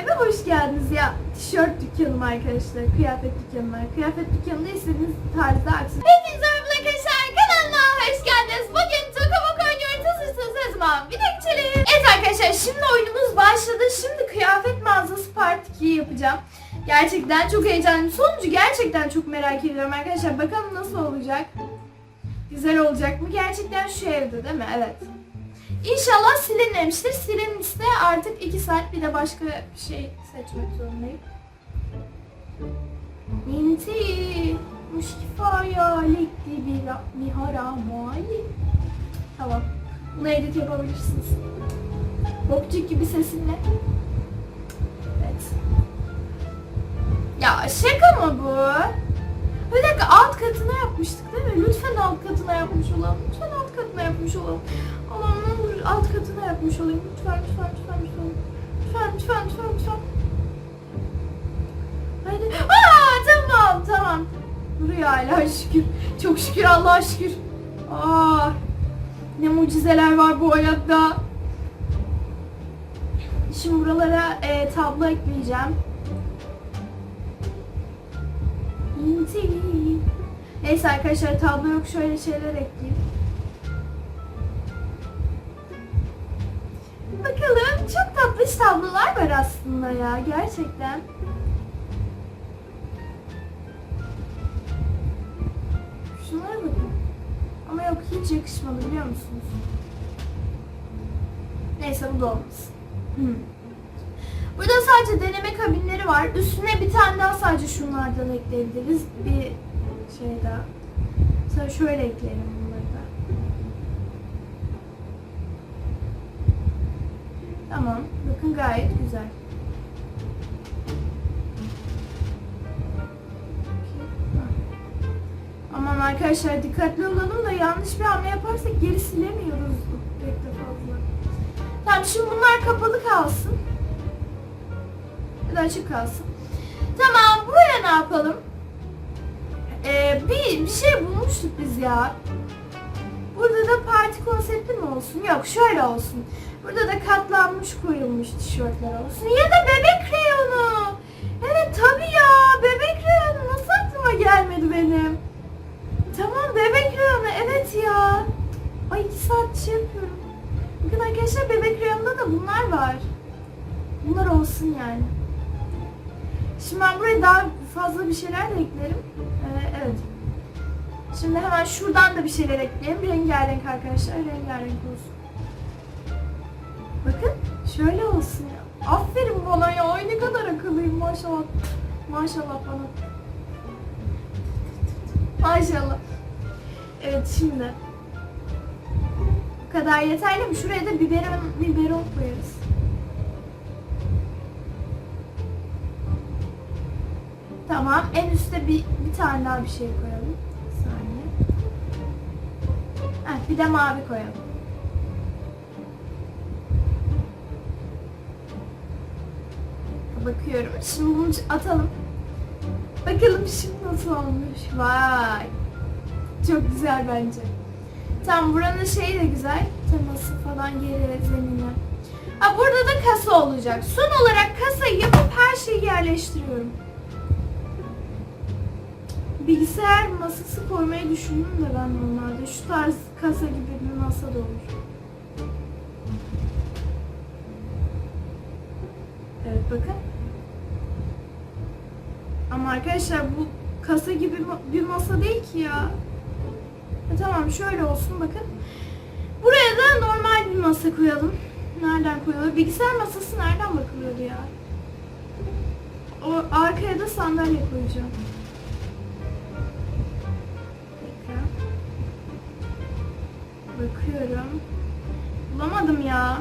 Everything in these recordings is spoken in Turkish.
eve hoş geldiniz ya. Tişört dükkanım arkadaşlar, kıyafet dükkanım var. Kıyafet dükkanında istediğiniz tarzda aksesuar. Hepinize merhaba arkadaşlar, kanalıma hoş geldiniz. Bugün Tokabok oynuyoruz, hazırsınız ne zaman? Bir dakika Evet arkadaşlar, şimdi oyunumuz başladı. Şimdi kıyafet mağazası part 2'yi yapacağım. Gerçekten çok heyecanlıyım. Sonucu gerçekten çok merak ediyorum arkadaşlar. Bakalım nasıl olacak? Güzel olacak mı? Gerçekten şu evde değil mi? Evet. İnşallah silinmemiştir. Silinmişse artık 2 saat bir de başka bir şey seçmek zorundayım. İnti muşkifaya lekli bir haramali. Tamam. Bunu edit yapabilirsiniz. Bokçuk gibi sesinle. Evet. Ya şaka mı bu? Bir dakika alt katına yapmıştık değil mi? Lütfen alt katına yapmış olalım. Lütfen alt katına yapmış olalım. Allah'ım ne olur alt katına yapmış olayım. Lütfen lütfen lütfen lütfen. Lütfen lütfen lütfen lütfen. Haydi. Aa tamam tamam. Duruyor hala şükür. Çok şükür Allah'a şükür. Aa, ne mucizeler var bu hayatta. Şimdi buralara e, tablo ekleyeceğim. Neyse arkadaşlar tablo yok şöyle şeyler ekleyeyim. Bakalım çok tatlış tablolar var aslında ya gerçekten. Hiç yakışmadı biliyor musunuz? Neyse bu da olmasın. Burada sadece deneme kabinleri var. Üstüne bir tane daha sadece şunlardan ekleyebiliriz. Bir şey daha. Sonra şöyle ekleyelim bunları. Tamam. Bakın gayet güzel. Arkadaşlar dikkatli olalım da yanlış bir hamle yaparsak geri silemiyoruz pek de fazla. Tamam şimdi bunlar kapalı kalsın. Ya da açık kalsın. Tamam buraya ne yapalım? Ee, bir, bir şey bulmuştuk biz ya. Burada da parti konsepti mi olsun? Yok şöyle olsun. Burada da katlanmış koyulmuş tişörtler olsun. Ya da bebek reyonu. Evet tabii ya bebek reyonu nasıl aklıma gelmedi benim. Tamam bebek reyonu evet ya. Ay iki saat şey yapıyorum. Bakın arkadaşlar bebek reyonunda da bunlar var. Bunlar olsun yani. Şimdi ben buraya daha fazla bir şeyler de eklerim. Ee, evet. Şimdi hemen şuradan da bir şeyler ekleyelim. Rengarenk arkadaşlar. Rengarenk olsun. Bakın şöyle olsun ya. Aferin bana ya. Ay ne kadar akıllıyım maşallah. Maşallah bana. Maşallah. Evet şimdi. Bu kadar yeterli mi? Şuraya da biberon, biberon koyarız. Tamam. En üstte bir, bir tane daha bir şey koyalım. Bir saniye. Heh, bir de mavi koyalım. Bakıyorum. Şimdi bunu atalım. Bakalım şimdi nasıl olmuş. Vay. Çok güzel bence. Tam buranın şeyi de güzel. Teması falan yeri, zemine. Ha burada da kasa olacak. Son olarak kasayı yapıp her şeyi yerleştiriyorum. Bilgisayar masası koymayı düşündüm de ben normalde. Şu tarz kasa gibi bir masa da olur. Evet bakın. Ama arkadaşlar bu kasa gibi bir masa değil ki ya. Ha, tamam şöyle olsun bakın. Buraya da normal bir masa koyalım. Nereden koyalım? Bilgisayar masası nereden bakılıyordu ya? O arkaya da sandalye koyacağım. Bakıyorum. Bulamadım ya.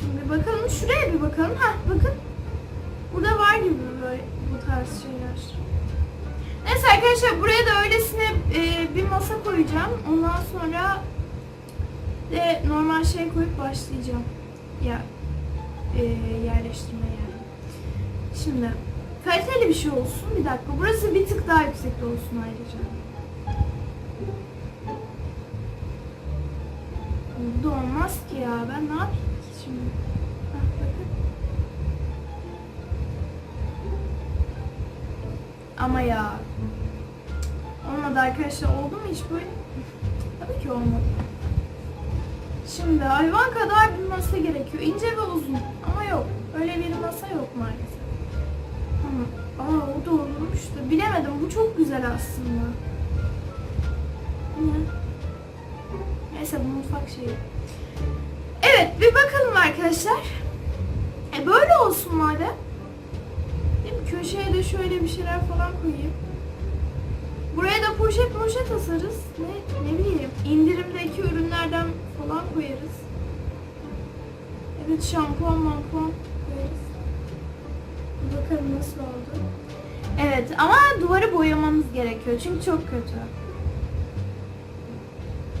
Şimdi bakalım şuraya bir bakalım. Heh bakın. Burada var gibi böyle bu tarz şeyler. Neyse arkadaşlar buraya da öylesine e, bir masa koyacağım. Ondan sonra de normal şey koyup başlayacağım. Ya e, yerleştirmeye. Şimdi kaliteli bir şey olsun. Bir dakika. Burası bir tık daha yüksekte olsun ayrıca. Bu da olmaz ki ya. Ben ne yapayım şimdi? Ama ya. Olmadı arkadaşlar. Oldu mu hiç böyle? Tabii ki olmadı. Şimdi hayvan kadar bir masa gerekiyor. İnce ve uzun. Ama yok. Öyle bir masa yok maalesef. Ama aa, o da olurmuş da. Bilemedim. Bu çok güzel aslında. Ne? Neyse bu mutfak şeyi. Evet bir bakalım arkadaşlar. E böyle olsun madem. Köşeye de şöyle bir şeyler falan koyayım. Buraya da poşet poşet asarız. Ne, ne bileyim indirimdeki ürünlerden falan koyarız. Evet şampuan mampuan koyarız. Bakalım nasıl oldu. Evet ama duvarı boyamamız gerekiyor çünkü çok kötü.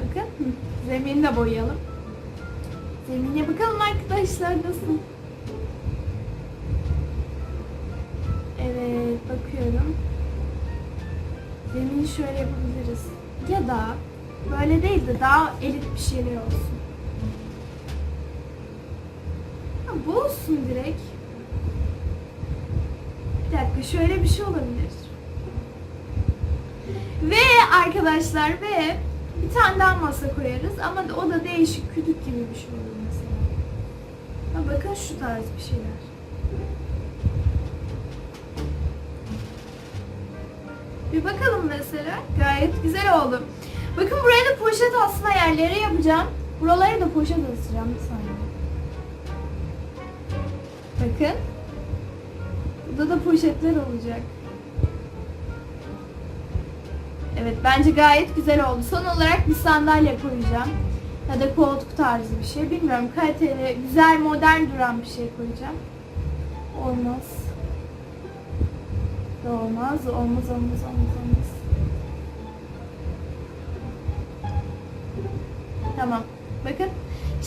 Bakın zemini de boyayalım. Zemine bakalım arkadaşlar nasıl. Evet bakıyorum. Zemini şöyle yapabiliriz. Ya da böyle değil de daha elit bir şeyler olsun. Ha, bu olsun direkt. Bir dakika şöyle bir şey olabilir. Ve arkadaşlar ve bir tane daha masa koyarız ama o da değişik kütük gibi bir şey olur mesela. Ha, bakın şu tarz bir şeyler. Bir bakalım mesela. Gayet güzel oldu. Bakın buraya da poşet asma yerleri yapacağım. Buralara da poşet asacağım bir saniye. Bakın. Burada da poşetler olacak. Evet bence gayet güzel oldu. Son olarak bir sandalye koyacağım. Ya da koltuk tarzı bir şey. Bilmiyorum kaliteli, güzel, modern duran bir şey koyacağım. Olmaz. Da olmaz, olmaz, olmaz, olmaz, olmaz. Tamam. Bakın.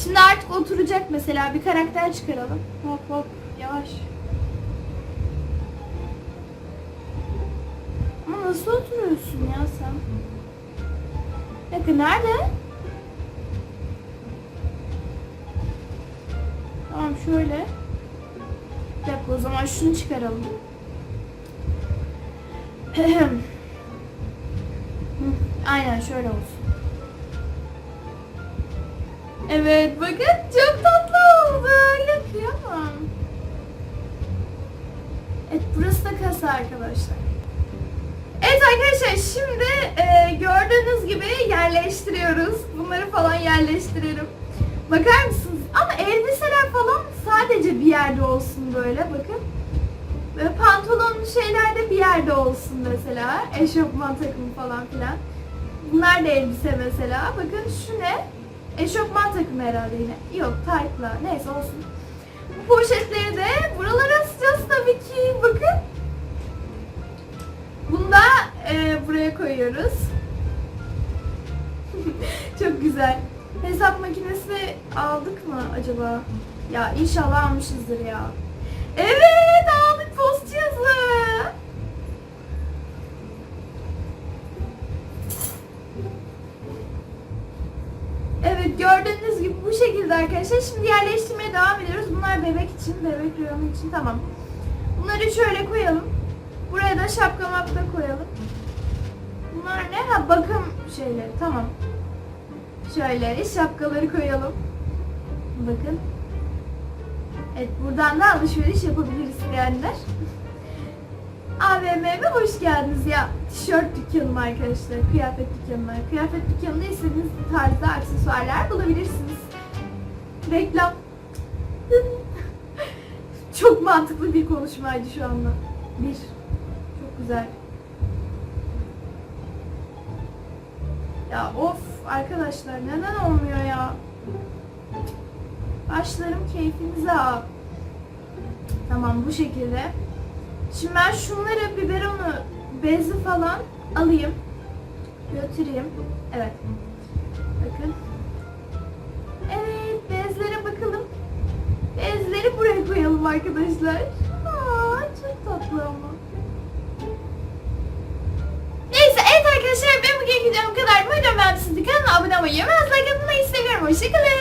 Şimdi artık oturacak mesela bir karakter çıkaralım. Hop hop yavaş. Ama nasıl oturuyorsun ya sen? Bakın nerede? Tamam şöyle. Bir dakika o zaman şunu çıkaralım. Aynen şöyle olsun. Evet bakın çok tatlı oldu. Öyle kıyamam. Evet burası da kasa arkadaşlar. Evet arkadaşlar şimdi e, gördüğünüz gibi yerleştiriyoruz. Bunları falan yerleştirelim. Bakar mısınız? Ama elbiseler falan sadece bir yerde olsun böyle bakın. Böyle pantolon şeyler de bir yerde olsun mesela. Eşofman takımı falan filan. Bunlar da elbise mesela. Bakın şu ne? Eşofman takımı herhalde yine. Yok taytla. Neyse olsun. Bu poşetleri de buralara asacağız tabii ki. Bakın. Bunu da e, buraya koyuyoruz. Çok güzel. Hesap makinesi aldık mı acaba? Ya inşallah almışızdır ya. Evet arkadaşlar. Şimdi yerleştirmeye devam ediyoruz. Bunlar bebek için, bebek reyonu için tamam. Bunları şöyle koyalım. Buraya da şapka mapka koyalım. Bunlar ne? Ha bakım şeyleri tamam. Şöyle şapkaları koyalım. Bakın. Evet buradan da alışveriş yapabiliriz isteyenler. AVM'ye hoş geldiniz ya. Tişört dükkanım arkadaşlar. Kıyafet dükkanı. Kıyafet dükkanında istediğiniz tarzda aksesuarlar bulabilirsiniz. Reklam. Çok mantıklı bir konuşmaydı şu anda. Bir. Çok güzel. Ya of arkadaşlar neden olmuyor ya? Başlarım keyfinize al. Tamam bu şekilde. Şimdi ben şunları biberonu, bezi falan alayım. Götüreyim. Evet. Arkadaşlar. Aa, çok tatlı ama. Neyse evet arkadaşlar benim bugünkü videom bu kadar. Umarım beğenmişsinizdir. Kanalıma abone olmayı ve like atmayı seviyorum. Hoşçakalın.